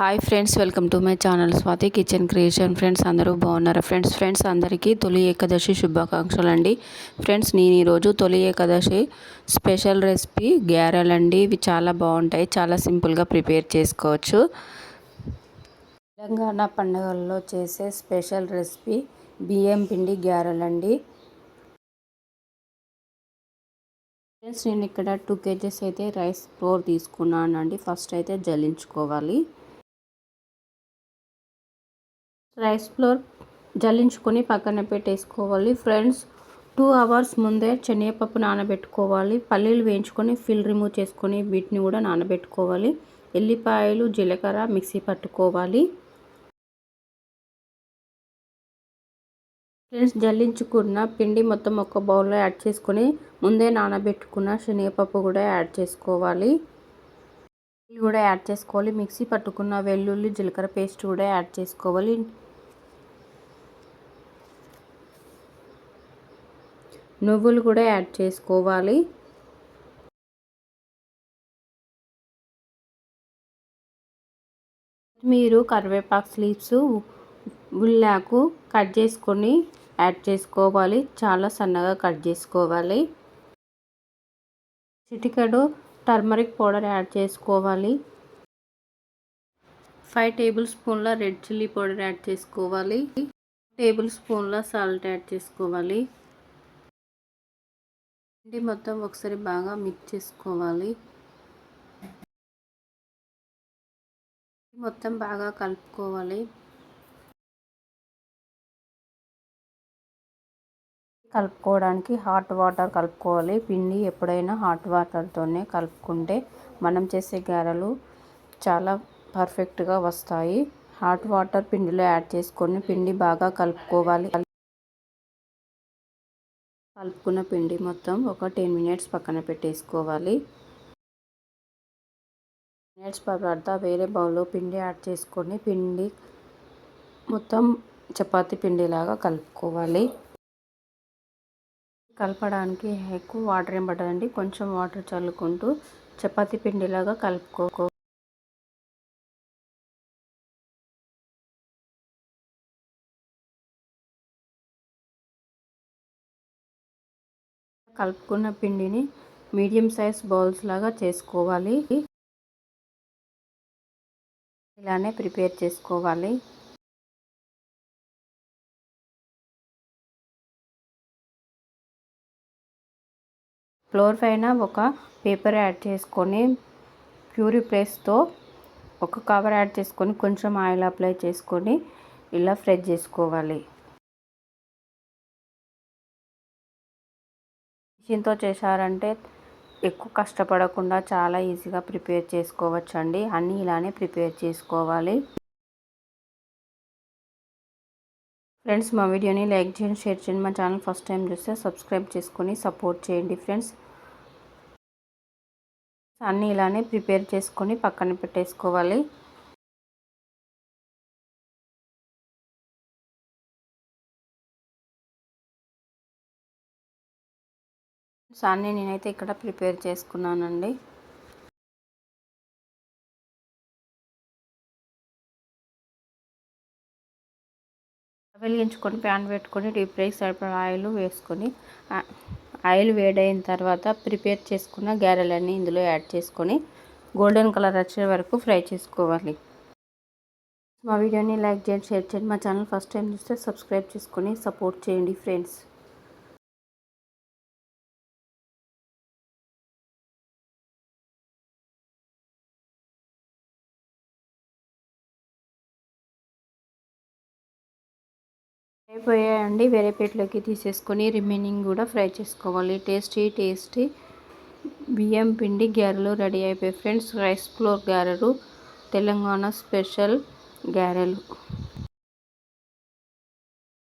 Hi friends welcome to my channel Swathi kitchen creation friends అందరూ బాగున్నారా? Friends friends అందరికీ తొలి ఏకాదశి శుభాకాంక్షలు అండి. ఫ్రెండ్స్ నేను ఈరోజు తొలి ఏకాదశి స్పెషల్ రెసిపీ గ్యారెల్ అండి. ఇవి చాలా బాగుంటాయి. చాలా సింపుల్గా ప్రిపేర్ చేసుకోవచ్చు. తెలంగాణ పండుగల్లో చేసే స్పెషల్ రెసిపీ బియ్యం పిండి గ్యారెల్ అండి. ఫ్రెండ్స్ నేను ఇక్కడ టూ కేజెస్ అయితే రైస్ ఫ్లోర్ తీసుకున్నాను అండి ఫస్ట్ అయితే జల్లించుకోవాలి. రైస్ ఫ్లోర్ జల్లించుకొని పక్కన పెట్టేసుకోవాలి. ఫ్రెండ్స్ టూ అవర్స్ ముందే శనగపప్పు నానబెట్టుకోవాలి. పల్లీలు వేయించుకొని ఫిల్ రిమూవ్ చేసుకొని వీటిని కూడా నానబెట్టుకోవాలి. ఎల్లిపాయలు జీలకర్ర మిక్సీ పట్టుకోవాలి. ఫ్రెండ్స్ జల్లించుకున్న పిండి మొత్తం ఒక బౌల్లో యాడ్ చేసుకొని ముందే నానబెట్టుకున్న శనగపప్పు కూడా యాడ్ చేసుకోవాలి. కూడా యాడ్ చేసుకోవాలి. మిక్సీ పట్టుకున్న వెల్లుల్లి జీలకర్ర పేస్ట్ కూడా యాడ్ చేసుకోవాలి. నువ్వులు కూడా యాడ్ చేసుకోవాలి. మీరు కరివేపాకు స్లీవ్స్ ఉల్లాకు కట్ చేసుకొని యాడ్ చేసుకోవాలి. చాలా సన్నగా కట్ చేసుకోవాలి. చిటికెడు టర్మరిక్ పౌడర్ యాడ్ చేసుకోవాలి. ఫైవ్ టేబుల్ స్పూన్ల రెడ్ చిల్లీ పౌడర్ యాడ్ చేసుకోవాలి. టేబుల్ స్పూన్ల సాల్ట్ యాడ్ చేసుకోవాలి. పిండి మొత్తం ఒకసారి బాగా మిక్స్ చేసుకోవాలి. మొత్తం బాగా కలుపుకోవాలి. కలుపుకోవడానికి హాట్ వాటర్ కలుపుకోవాలి. పిండి ఎప్పుడైనా హాట్ వాటర్తోనే కలుపుకుంటే మనం చేసే గారెలు చాలా పర్ఫెక్ట్గా వస్తాయి. హాట్ వాటర్ పిండిలో యాడ్ చేసుకొని పిండి బాగా కలుపుకోవాలి. కలుపుకున్న పిండి మొత్తం ఒక టెన్ మినిట్స్ పక్కన పెట్టేసుకోవాలి. మినిట్స్ తర్వాత వేరే బౌల్లో పిండి యాడ్ చేసుకొని పిండి మొత్తం చపాతి పిండిలాగా కలుపుకోవాలి. కలపడానికి ఎక్కువ వాటర్ ఏం పడదండి కొంచెం వాటర్ చల్లుకుంటూ చపాతి పిండిలాగా కలుపుకో కలుపుకున్న పిండిని మీడియం సైజ్ బౌల్స్ లాగా చేసుకోవాలి. ఇలానే ప్రిపేర్ చేసుకోవాలి. ఫ్లోర్ పైన ఒక పేపర్ యాడ్ చేసుకొని ప్యూరీ ప్లేస్తో ఒక కవర్ యాడ్ చేసుకొని కొంచెం ఆయిల్ అప్లై చేసుకొని ఇలా ఫ్రై చేసుకోవాలి. మిషన్తో చేశారంటే ఎక్కువ కష్టపడకుండా చాలా ఈజీగా ప్రిపేర్ చేసుకోవచ్చు అండి అన్నీ ఇలానే ప్రిపేర్ చేసుకోవాలి. ఫ్రెండ్స్ మా వీడియోని లైక్ చేయండి షేర్ చేయండి. మా ఛానల్ ఫస్ట్ టైం చూస్తే సబ్స్క్రైబ్ చేసుకొని సపోర్ట్ చేయండి ఫ్రెండ్స్. అన్నీ ఇలానే ప్రిపేర్ చేసుకొని పక్కన పెట్టేసుకోవాలి. అన్నీ నేనైతే ఇక్కడ ప్రిపేర్ చేసుకున్నానండి. వెలిగించుకొని ప్యాన్ పెట్టుకొని డీప్ ఫ్రై సరిపడా ఆయిల్ వేసుకొని ఆయిల్ వేడైన తర్వాత ప్రిపేర్ చేసుకున్న గారెలన్నీ ఇందులో యాడ్ చేసుకొని గోల్డెన్ కలర్ వచ్చే వరకు ఫ్రై చేసుకోవాలి. మా వీడియోని లైక్ చేయండి షేర్ చేయండి. మా ఛానల్ ఫస్ట్ టైం చూస్తే సబ్స్క్రైబ్ చేసుకొని సపోర్ట్ చేయండి ఫ్రెండ్స్. అయిపోయాయండి. వేరే ప్లేట్లోకి తీసేసుకొని రిమైనింగ్ కూడా ఫ్రై చేసుకోవాలి. టేస్టీ టేస్టీ బియ్యం పిండి గారెలు రెడీ అయిపోయాయి. ఫ్రెండ్స్ రైస్ ఫ్లోర్ గారెలు తెలంగాణ స్పెషల్ గారెలు.